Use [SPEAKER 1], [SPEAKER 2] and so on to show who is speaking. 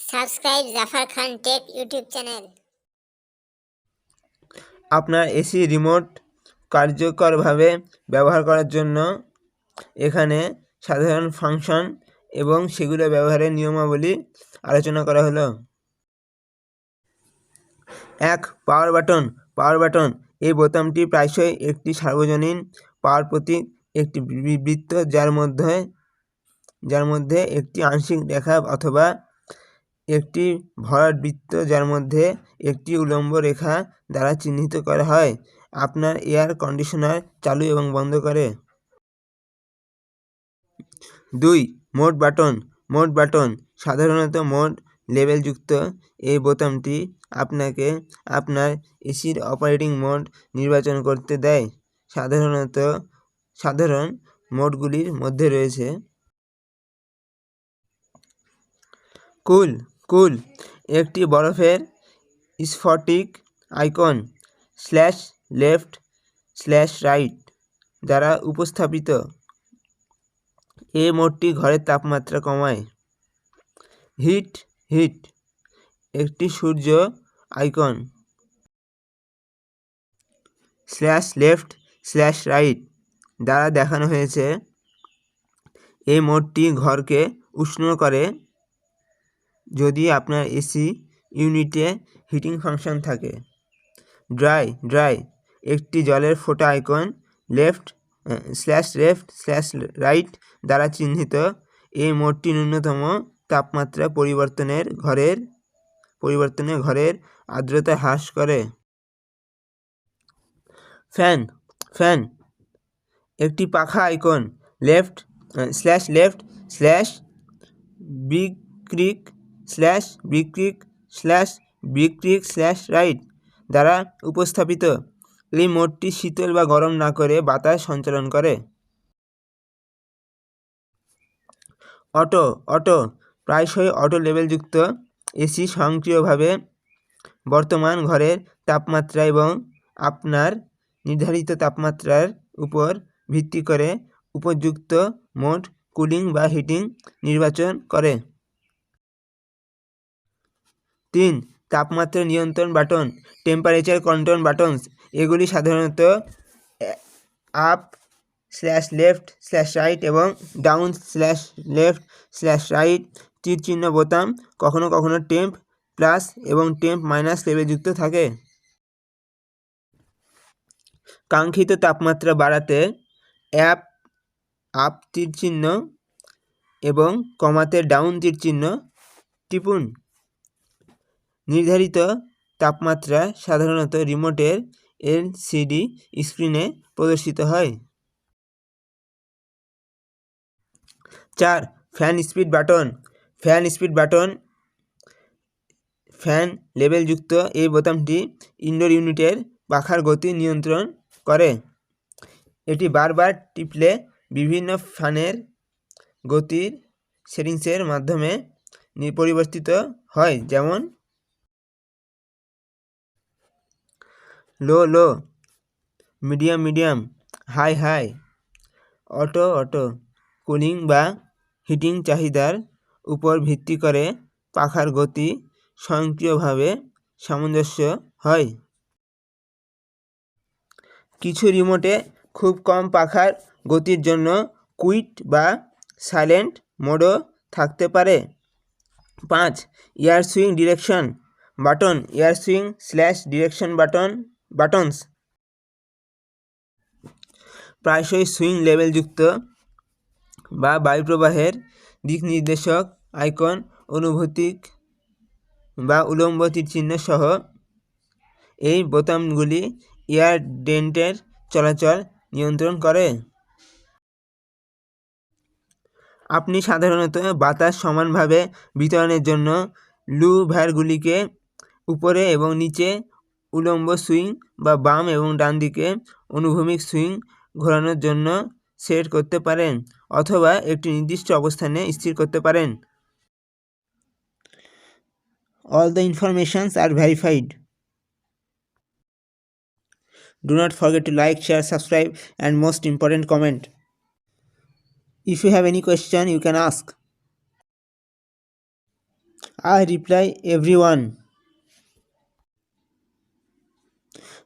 [SPEAKER 1] Subscribe Jafar Khan tech YouTube channel.
[SPEAKER 2] আপনার AC remote কার্যকরভাবে ব্যবহার করার জন্য এখানে সাধারণ ফাংশন এবং সেগুলো ব্যবহারের নিয়মাবলী আলোচনা করা হলো। এক পাওয়ার বাটন পাওয়ার বাটন এই বোতামটি প্রায়শই একটি সার্বজনীন পাওয়ার প্রতীক, একটি বৃত্ত যার মধ্যে যার মধ্যে একটি আংশিক রেখা অথবা একটি ভরাট বৃত্ত যার মধ্যে একটি উলম্ব রেখা দ্বারা চিহ্নিত করা হয়। আপনার এয়ার কন্ডিশনার চালু এবং বন্ধ করে। দুই মোড বাটন। মোড বাটন সাধারণত মোড লেবেলযুক্ত। এই বোতামটি আপনাকে আপনার এসির অপারেটিং মোড নির্বাচন করতে দেয়। সাধারণত সাধারণ মোডগুলির মধ্যে রয়েছে। কুল কুল একটি বরফের স্ফটিক icon slash left slash right দ্বারা উপস্থাপিত। এই মোডটি ঘরের তাপমাত্রা কমায়। হিট হিট, একটি সূর্য icon slash left slash right দ্বারা দেখানো হয়েছে। এই মোডটি ঘরকে উষ্ণ করে যদি আপনার এসি ইউনিটে হিটিং ফাংশন থাকে। ড্রাই ড্রাই, একটি জলের ফোটা icon left slash left, slash right দ্বারা চিহ্নিত। এই মোডটি ন্যূনতম তাপমাত্রা পরিবর্তনের ঘরের, পরিবর্তনে ঘরের আর্দ্রতা হ্রাস করে। ফ্যান ফ্যান, একটি পাখা icon left slash left, slash বিক্রিক slash বিক্রিক স্ল্যাশ বিক্রিক স্ল্যাশ রাইট দ্বারা উপস্থাপিত। এই মোডটি শীতল বা গরম না করে বাতাস সঞ্চালন করে। অটো অটো প্রায়শই অটো লেভেলযুক্ত এসি স্বয়ংক্রিয়ভাবে বর্তমান ঘরের তাপমাত্রা এবং আপনার নির্ধারিত তাপমাত্রার উপর ভিত্তি করে উপযুক্ত মোড কুলিং বা হিটিং নির্বাচন করে। তিন, তাপমাত্রা নিয়ন্ত্রণ বাটন টেম্পারেচার কন্ট্রোল বাটনস এগুলি সাধারণত up slash left slash right এবং down slash left slash right তীর চিহ্ন বোতাম কখনো কখনো টেম্প প্লাস এবং টেম্প মাইনাস লেভেলযুক্ত থাকে। কাঙ্ক্ষিত তাপমাত্রা বাড়াতে অ্যাপ আপ তীর চিহ্ন এবং কমাতে ডাউন তীর চিহ্ন টিপুন। নির্ধারিত তাপমাত্রা সাধারণত রিমোটের এলসিডি স্ক্রিনে প্রদর্শিত হয়। চার, fan speed button. Fan speed button, fan লেবেলযুক্ত এই বোতামটি ইনডোর ইউনিটের পাখার গতি নিয়ন্ত্রণ করে। এটি বারবার টিপলে বিভিন্ন ফ্যানের গতির সেটিংসের মাধ্যমে পরিবর্তিত হয়, যেমন low low. Medium medium. High high. Auto auto. Cooling বা হিটিং চাহিদার উপর ভিত্তি করে পাখার গতি স্বয়ংক্রিয়ভাবে সামঞ্জস্য হয়। কিছু রিমোটে খুব কম পাখার গতির জন্য কুইট বা সাইলেন্ট মোডও থাকতে পারে। পাঁচ, air swing direction button, air swing slash direction button. Buttons. প্রায়শই সুইং লেভেলযুক্ত বা বায়ুপ্রবাহের দিক নির্দেশক আইকন, অনুভূতিক বা উলম্ব তীরচিহ্ন সহ এই বোতামগুলি এয়ার ডেন্টের চলাচল নিয়ন্ত্রণ করে। আপনি সাধারণত বাতাস সমানভাবে বিতরণের জন্য লু ভ্যারগুলিকে উপরে এবং নিচে উলম্ব সুইং বা বাম এবং ডান দিকে অনুভূমিক সুইং ঘোরানোর জন্য সেট করতে পারেন অথবা একটি নির্দিষ্ট অবস্থানে স্থির করতে পারেন। All the informations are verified do not forget to like share subscribe and most important comment if you have any question you can ask I reply every